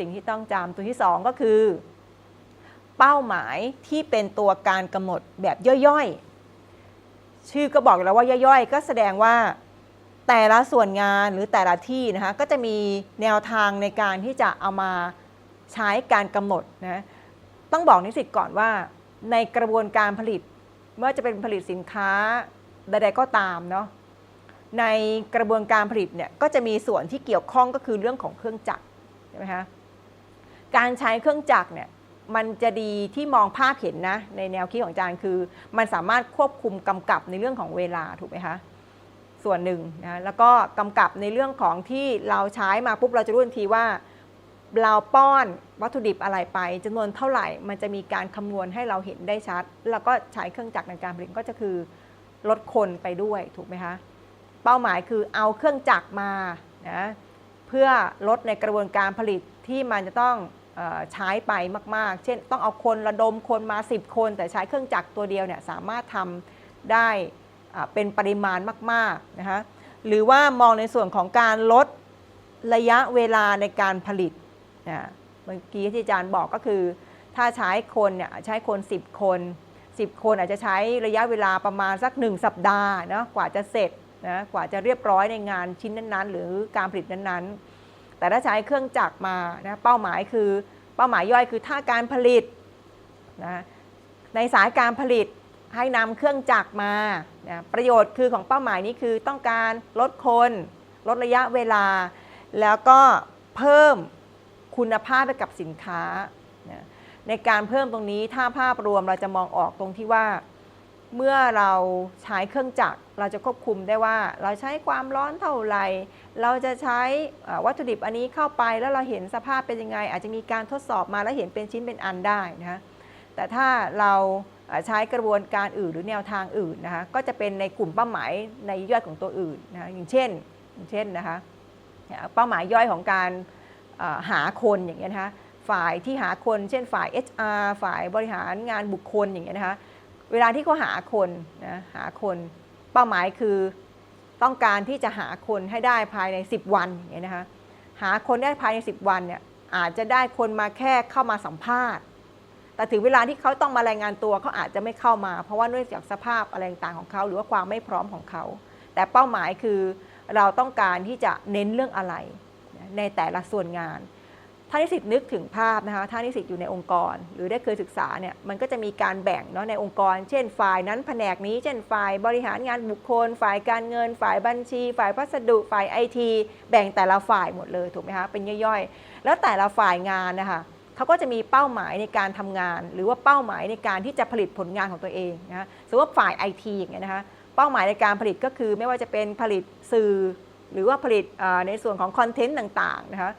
สิ่งที่ต้องจำตัวที่สองก็คือ เป้าหมายที่เป็นตัวการกำหนดแบบย่อยๆ ชื่อก็บอกแล้วว่าย่อยๆ ก็แสดงว่าแต่ละส่วนงานหรือแต่ละที่นะคะก็จะมีแนวทางในการที่จะเอามาใช้การกำหนดนะต้องบอกนิสิตก่อนว่าในกระบวนการผลิตไม่ว่าจะเป็นผลิตสินค้าใดๆก็ตามเนาะในกระบวนการผลิตเนี่ยก็จะมีส่วนที่เกี่ยวข้องก็คือเรื่องของเครื่องจักรใช่ไหมคะ การใช้เครื่องจักรเนี่ยมันจะดีที่มองภาพเห็นนะ ในแนวคิดของอาจารย์คือ มันสามารถควบคุมกำกับในเรื่องของเวลาถูกไหมคะส่วนหนึ่งนะแล้วก็กำกับในเรื่องของที่เราใช้มาปุ๊บเราจะรู้ทันทีว่า เราป้อนวัตถุดิบอะไรไปจำนวนเท่าไหร่ มันจะมีการคำนวณให้เราเห็นได้ชัด แล้วก็ใช้เครื่องจักรในการผลิตก็จะคือลดคนไปด้วยถูกไหมคะเป้าหมายคือเอาเครื่องจักรมานะเพื่อลดในกระบวนการผลิตที่มันจะต้อง ใช้ไปมาก ๆ เช่น ต้องเอาคนระดมคนมา 10 คน แต่ใช้เครื่องจักรตัวเดียวเนี่ยสามารถทำได้เป็นปริมาณมากๆนะคะหรือว่ามองในส่วนของการลดระยะเวลาในการผลิตนะเมื่อกี้ที่อาจารย์บอกก็คือ ถ้าใช้คนเนี่ยใช้คน 10 คน 10 คนอาจจะใช้ระยะเวลาประมาณสัก 1 สัปดาห์นะกว่าจะเสร็จนะกว่าจะเรียบร้อยในงานชิ้นนั้นๆ หรือการผลิตนั้นๆ แต่ถ้าใช้เครื่องจักรมานะเป้าหมายคือเป้าหมายย่อยคือถ้าการผลิตนะในสายการผลิตให้นำเครื่องจักรมานะประโยชน์คือของเป้าหมายนี้คือต้องการลดคน ลดระยะเวลา แล้วก็เพิ่มคุณภาพไปกับสินค้านะในการเพิ่มตรงนี้ถ้าภาพรวมเราจะมองออกตรงที่ว่า เมื่อเราใช้เครื่องจักรเราจะควบคุมได้ว่า เราใช้ความร้อนเท่าไหร่ เราจะใช้วัตถุดิบอันนี้เข้าไปแล้วเราเห็นสภาพเป็นยังไง อาจจะมีการทดสอบมาแล้วเห็นเป็นชิ้นเป็นอันได้นะคะแต่ถ้าเราใช้กระบวนการอื่นหรือแนวทางอื่นนะคะก็จะเป็นในกลุ่มเป้าหมายในย่อยของตัวอื่นนะคะอย่างเช่นอย่างเช่นนะคะเป้าหมายย่อยของการหาคนอย่างเงี้ยนะคะฝ่ายที่หาคน เช่นฝ่าย HR ฝ่ายบริหารงานบุคคลอย่างเงี้ยนะคะเวลาที่เขาหาคนนะหาคนเป้าหมายคือ ต้องการที่จะหาคนให้ได้ภายใน 10 วันอย่างเงี้ยนะคะหาคนได้ภายใน 10 วันเนี่ยอาจจะได้คนมาแค่เข้ามาสัมภาษณ์ แต่ถึงเวลาที่เขาต้องมารายงานตัวเขาอาจจะไม่เข้ามา เพราะว่าเนื่องจากสภาพอะไรต่างของเขา หรือว่าความไม่พร้อมของเขา แต่เป้าหมายคือเราต้องการที่จะเน้นเรื่องอะไรในแต่ละส่วนงาน ถ้านิสิตนึกถึงภาพนะคะถ้านิสิตอยู่ในองค์กร หรือได้เคยศึกษาเนี่ยมันก็จะมีการแบ่งเนาะในองค์กร เช่นฝ่ายนั้นแผนกนี้ เช่นฝ่ายบริหารงานบุคคล ฝ่ายการเงิน ฝ่ายบัญชี ฝ่ายพัสดุ ฝ่ายไอทีแบ่งแต่ละฝ่ายหมดเลยถูกไหมคะเป็นย่อยๆ แล้วแต่ละฝ่ายงานนะคะเขาก็จะมีเป้าหมายในการทำงาน หรือว่าเป้าหมายในการที่จะผลิตผลงานของตัวเองนะคะสมมติว่าฝ่ายไอทีอย่างเงี้ยนะคะเป้าหมายในการผลิตก็คือไม่ว่าจะเป็นผลิตสื่อ หรือว่าผลิตในส่วนของคอนเทนต์ต่างๆนะคะ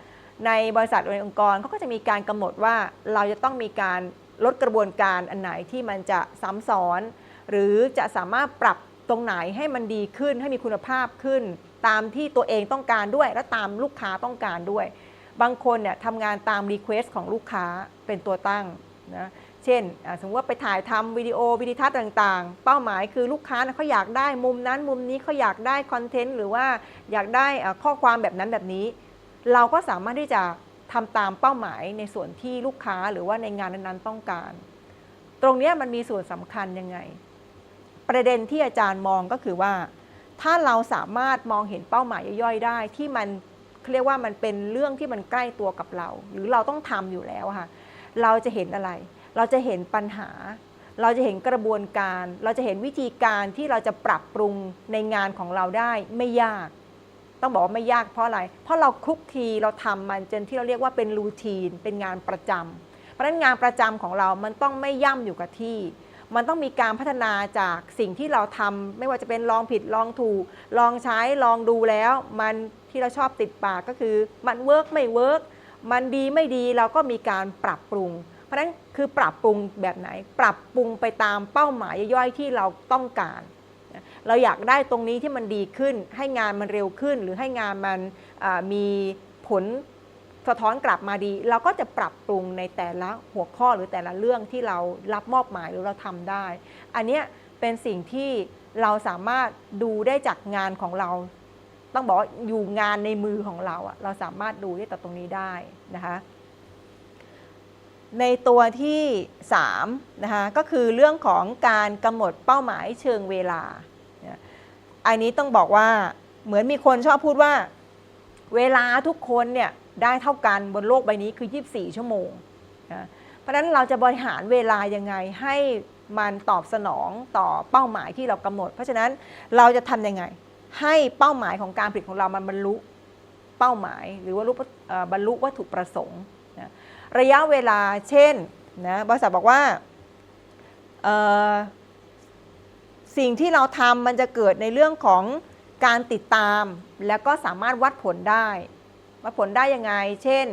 ในบริษัทหรือในองค์กรเขาก็จะมีการกำหนดว่าเราจะต้องมีการลดกระบวนการอันไหนที่มันจะซ้ำซ้อน หรือจะสามารถปรับตรงไหนให้มันดีขึ้นให้มีคุณภาพขึ้น ตามที่ตัวเองต้องการด้วย และตามลูกค้าต้องการด้วย บางคนเนี่ยทำงานตามรีเควสของลูกค้าเป็นตัวตั้งนะเช่น สมมติว่าไปถ่ายทำวิดีโอวิดีทัศน์ต่างๆ เป้าหมายคือลูกค้านะเขาอยากได้มุมนั้นมุมนี้เขาอยากได้คอนเทนต์หรือว่าอยากได้ข้อความแบบนั้นแบบนี้ เราก็สามารถที่จะทำตามเป้าหมายในส่วนที่ลูกค้าหรือว่าในงานนั้นๆต้องการ ตรงนี้มันมีส่วนสำคัญยังไง ประเด็นที่อาจารย์มองก็คือว่า ถ้าเราสามารถมองเห็นเป้าหมายย่อยๆได้ ที่มันเรียกว่ามันเป็นเรื่องที่มันใกล้ตัวกับเรา หรือเราต้องทำอยู่แล้วค่ะ เราจะเห็นอะไร เราจะเห็นปัญหา เราจะเห็นกระบวนการ เราจะเห็นวิธีการที่เราจะปรับปรุงในงานของเราได้ไม่ยาก ต้องบอกว่าไม่ยากเพราะอะไร เพราะเราคลุกคลีเราทำมันจนที่เราเรียกว่าเป็นรูทีน เป็นงานประจำเพราะฉะนั้นงานประจำของเรามันต้องไม่ย่ำอยู่กับที่ มันต้องมีการพัฒนาจากสิ่งที่เราทำไม่ว่าจะเป็นลองผิดลองถูก ลองใช้ลองดูแล้ว มันที่เราชอบติดปากก็คือ มันเวิร์กไม่เวิร์กมันดีไม่ดีเราก็มีการปรับปรุง เพราะฉะนั้นคือปรับปรุงแบบไหน ปรับปรุงไปตามเป้าหมายย่อยๆที่เราต้องการ เราอยากได้ตรงนี้ที่มันดีขึ้น ให้งานมันเร็วขึ้น หรือให้งานมันมีผลสะท้อนกลับมาดี เราก็จะปรับปรุงในแต่ละหัวข้อหรือแต่ละเรื่องที่เรารับมอบหมายหรือเราทำได้ อันเนี้ยเป็นสิ่งที่เราสามารถดูได้จากงานของเรา ต้องบอกว่าอยู่งานในมือของเราอะเราสามารถดูได้จากตรงนี้ได้นะคะในตัวที่3นะคะก็คือเรื่องของการกำหนดเป้าหมายเชิงเวลา อันนี้ต้องบอกว่าเหมือนมีคนชอบพูดว่า เวลาทุกคนเนี่ยได้เท่ากันบนโลกใบนี้คือ 24 ชั่วโมงนะเพราะฉะนั้นเราจะบริหารเวลายังไงให้มันตอบสนองต่อเป้าหมายที่เรากำหนด เพราะฉะนั้นเราจะทำยังไง ให้เป้าหมายของการผลิตของเรามันบรรลุเป้าหมาย หรือว่าบรรลุวัตถุประสงค์นะระยะเวลาเช่นนะบริษัทบอกว่า สิ่งที่เราทำมันจะเกิดในเรื่องของการติดตาม แล้วก็สามารถวัดผลได้ วัดผลได้ยังไง เช่น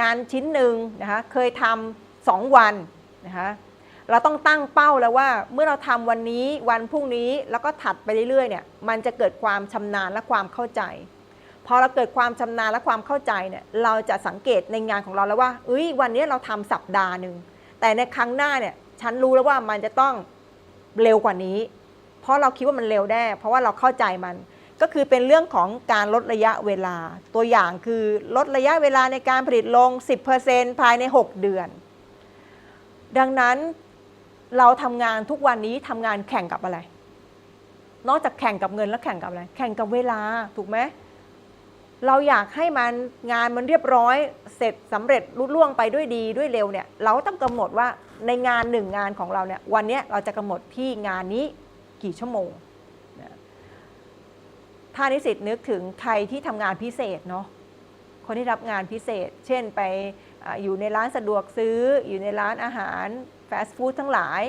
งานชิ้นหนึ่งนะคะเคยทำสองวันนะคะเราต้องตั้งเป้าแล้วว่าเมื่อเราทำวันนี้วันพรุ่งนี้แล้วก็ถัดไปเรื่อยๆเนี่ยมันจะเกิดความชำนาญและความเข้าใจพอเราเกิดความชำนาญและความเข้าใจเนี่ยเราจะสังเกตในงานของเราแล้วว่าเอ้ยวันนี้เราทำสัปดาห์หนึ่งแต่ในครั้งหน้าเนี่ยฉันรู้แล้วว่ามันจะต้องเร็วกว่านี้ เพราะเราคิดว่ามันเร็วแน่เพราะว่าเราเข้าใจมัน ก็คือเป็นเรื่องของการลดระยะเวลา ตัวอย่างคือลดระยะเวลาในการผลิตลง 10%ภายใน 6 เดือน ดังนั้นเราทำงานทุกวันนี้ทำงานแข่งกับอะไร นอกจากแข่งกับเงินแล้วแข่งกับอะไร แข่งกับเวลาถูกไหมเราอยากให้มันงานมันเรียบร้อยเสร็จสำเร็จลุล่วงไปด้วยดีด้วยเร็วเนี่ยเราต้องกำหนดว่าในงานหนึ่งงานของเราเนี่ยวันนี้เราจะกำหนดที่งานนี้ กี่ชั่วโมงนะถ้านิสิตนึกถึงใครที่ทำงานพิเศษเนาะคนที่รับงานพิเศษ เช่นไปออยู่ในร้านสะดวกซื้อ อยู่ในร้านอาหารฟาสต์ฟู้ดทั้งหลาย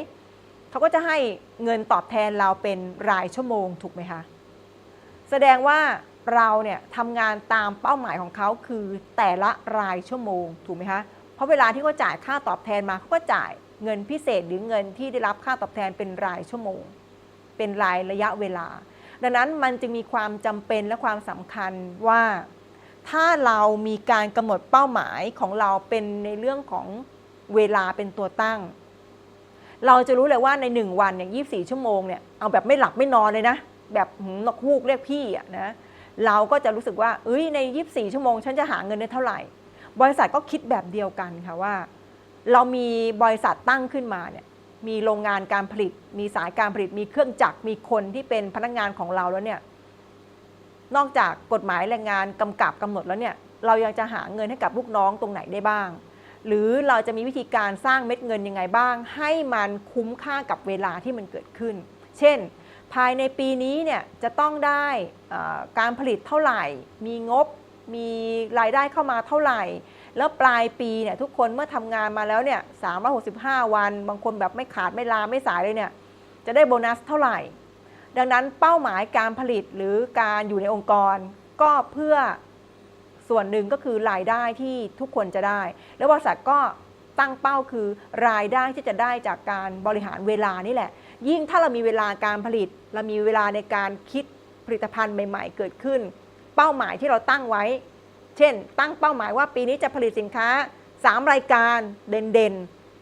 เขาก็จะให้เงินตอบแทนเราเป็นรายชั่วโมงถูกไหมคะ แสดงว่าเราเนี่ยทำงานตามเป้าหมายของเขาคือแต่ละรายชั่วโมงถูกไหมคะ เพราะเวลาที่เขาจ่ายค่าตอบแทนมาเขาก็จ่ายเงินพิเศษหรือเงินที่ได้รับค่าตอบแทนเป็นรายชั่วโมง เป็นรายระยะเวลา ดังนั้นมันจึงมีความจำเป็นและความสำคัญว่า ถ้าเรามีการกำหนดเป้าหมายของเราเป็นในเรื่องของเวลาเป็นตัวตั้ง เราจะรู้เลยว่าในหนึ่งวันเนี่ยยีชั่วโมงเนี่ยเอาแบบไม่หลับไม่นอนเลยนะ แบบหืมนกฮูกเรียกพี่อะนะเราก็จะรู้สึกว่าเอ้ยใน 24 ชั่วโมง ฉันจะหาเงินได้เท่าไหร่ บริษัทก็คิดแบบเดียวกันค่ะว่า เรามีบริษัทตั้งขึ้นมาเนี่ย มีโรงงานการผลิต มีสายการผลิต มีเครื่องจักร มีคนที่เป็นพนักงานของเราแล้วเนี่ย นอกจากกฎหมายแรงงานกำกับกำหนดแล้วเนี่ย เรายังจะหาเงินให้กับลูกน้องตรงไหนได้บ้าง หรือเราจะมีวิธีการสร้างเม็ดเงินยังไงบ้าง ให้มันคุ้มค่ากับเวลาที่มันเกิดขึ้น เช่น ภายในปีนี้เนี่ยจะต้องได้การผลิตเท่าไหร่ มีงบ มีรายได้เข้ามาเท่าไหร่ แล้วปลายปีเนี่ยทุกคนเมื่อทำงานมาแล้วเนี่ย365วัน บางคนแบบไม่ขาดไม่ลาไม่สายเลยเนี่ยจะได้โบนัสเท่าไหร่ ดังนั้นเป้าหมายการผลิตหรือการอยู่ในองค์กร ก็เพื่อส่วนหนึ่งก็คือรายได้ที่ทุกคนจะได้ แล้วบริษัทก็ตั้งเป้าคือรายได้ที่จะได้จากการบริหารเวลานี่แหละ ยิ่งถ้าเรามีเวลาการผลิต เรามีเวลาในการคิดผลิตภัณฑ์ใหม่ ๆ เกิดขึ้น เป้าหมายที่เราตั้งไว้ เช่น ตั้งเป้าหมายว่าปีนี้จะผลิตสินค้า 3 รายการเด่น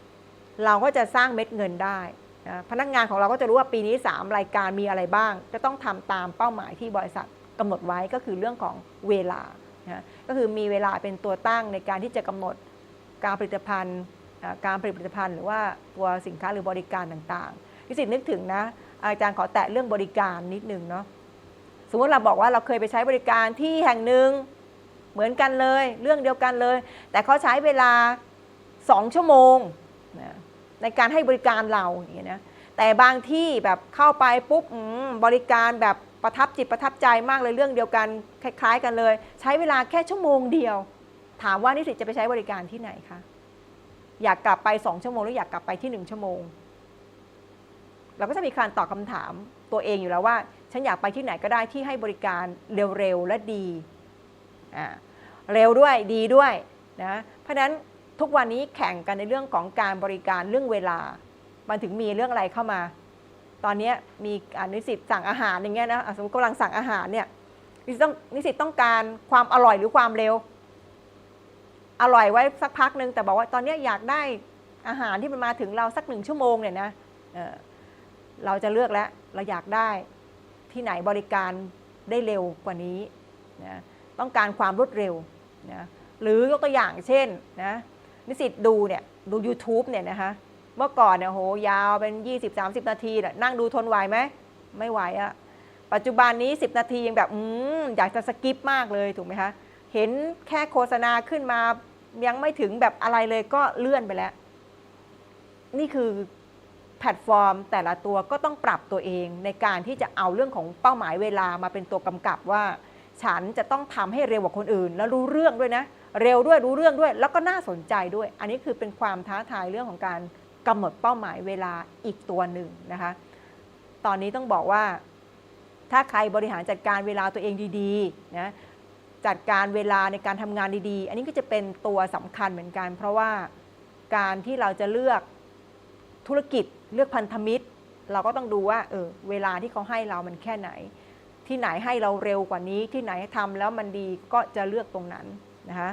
ๆ เราก็จะสร้างเม็ดเงินได้นะพนักงานของเราก็จะรู้ว่าปีนี้ 3 รายการมีอะไรบ้าง จะต้องทำตามเป้าหมายที่บริษัทกำหนดไว้ก็คือเรื่องของเวลานะก็คือมีเวลาเป็นตัวตั้งในการที่จะกำหนดการผลิตภัณฑ์ การผลิตผลิตภัณฑ์ หรือว่าตัวสินค้าหรือบริการต่างๆนิสิตนึกถึงนะ อาจารย์ขอแตะเรื่องบริการนิดนึงเนาะสมมติเราบอกว่าเราเคยไปใช้บริการที่แห่งหนึ่ง เหมือนกันเลย เรื่องเดียวกันเลย แต่เขาใช้เวลา 2 ชั่วโมงนะในการให้บริการเราอย่างเงี้ยนะแต่บางที่แบบเข้าไปปุ๊บบริการแบบประทับจิตประทับใจมากเลยเรื่องเดียวกันคล้าย ๆ กันเลย ใช้เวลาแค่ชั่วโมงเดียว ถามว่านิสิตจะไปใช้บริการที่ไหนคะอยากกลับไปสองชั่วโมงหรืออยากกลับไปที่หนึ่งชั่วโมง เราก็จะมีการตอบคำถามตัวเองอยู่แล้วว่า ฉันอยากไปที่ไหนก็ได้ที่ให้บริการเร็วๆและดี เร็วด้วยดีด้วยนะ เพราะฉะนั้นทุกวันนี้แข่งกันในเรื่องของการบริการเรื่องเวลา มันถึงมีเรื่องอะไรเข้ามา ตอนนี้มีนิสิตสั่งอาหารอย่างเงี้ยนะสมมติกำลังสั่งอาหารเนี่ยนิสิตต้องนิสิตต้องการความอร่อยหรือความเร็ว อร่อยไว้สักพักหนึ่งแต่บอกว่าตอนนี้อยากได้อาหารที่มันมาถึงเราสักหนึ่งชั่วโมงเนี่ยนะเเราจะเลือกแล้วเราอยากได้ที่ไหนบริการได้เร็วกว่านี้นะ ต้องการความรวดเร็วนะหรือยกตัวอย่างเช่นนะนิสิตดูเนี่ยดู YouTube เนี่ยนะคะเมื่อก่อนเนี่ยโหยาวเป็น 20-30 นาทีน่ะนั่งดูทนไหวไหมไม่ไหวอะปัจจุบันนี้ 10 นาทียังแบบอืมอยากจะสกิปมากเลยถูกไหมคะเห็นแค่โฆษณาขึ้นมายังไม่ถึงแบบอะไรเลยก็เลื่อนไปแล้ว นี่คือแพลตฟอร์มแต่ละตัวก็ต้องปรับตัวเองในการที่จะเอาเรื่องของเป้าหมายเวลามาเป็นตัวกำกับว่า ฉันจะต้องทำให้เร็วกว่าคนอื่น แล้วรู้เรื่องด้วยนะ เร็วด้วยรู้เรื่องด้วย แล้วก็น่าสนใจด้วย อันนี้คือเป็นความท้าทายเรื่องของการกำหนดเป้าหมายเวลาอีกตัวหนึ่งนะคะ ตอนนี้ต้องบอกว่า ถ้าใครบริหารจัดการเวลาตัวเองดีๆนะจัดการเวลาในการทำงานดีๆ อันนี้ก็จะเป็นตัวสำคัญเหมือนกัน เพราะว่าการที่เราจะเลือกธุรกิจเลือกพันธมิตร เราก็ต้องดูว่าเออเวลาที่เขาให้เรามันแค่ไหน ที่ไหนให้เราเร็วกว่านี้ ที่ไหนทำแล้วมันดีก็จะเลือกตรงนั้นนะคะ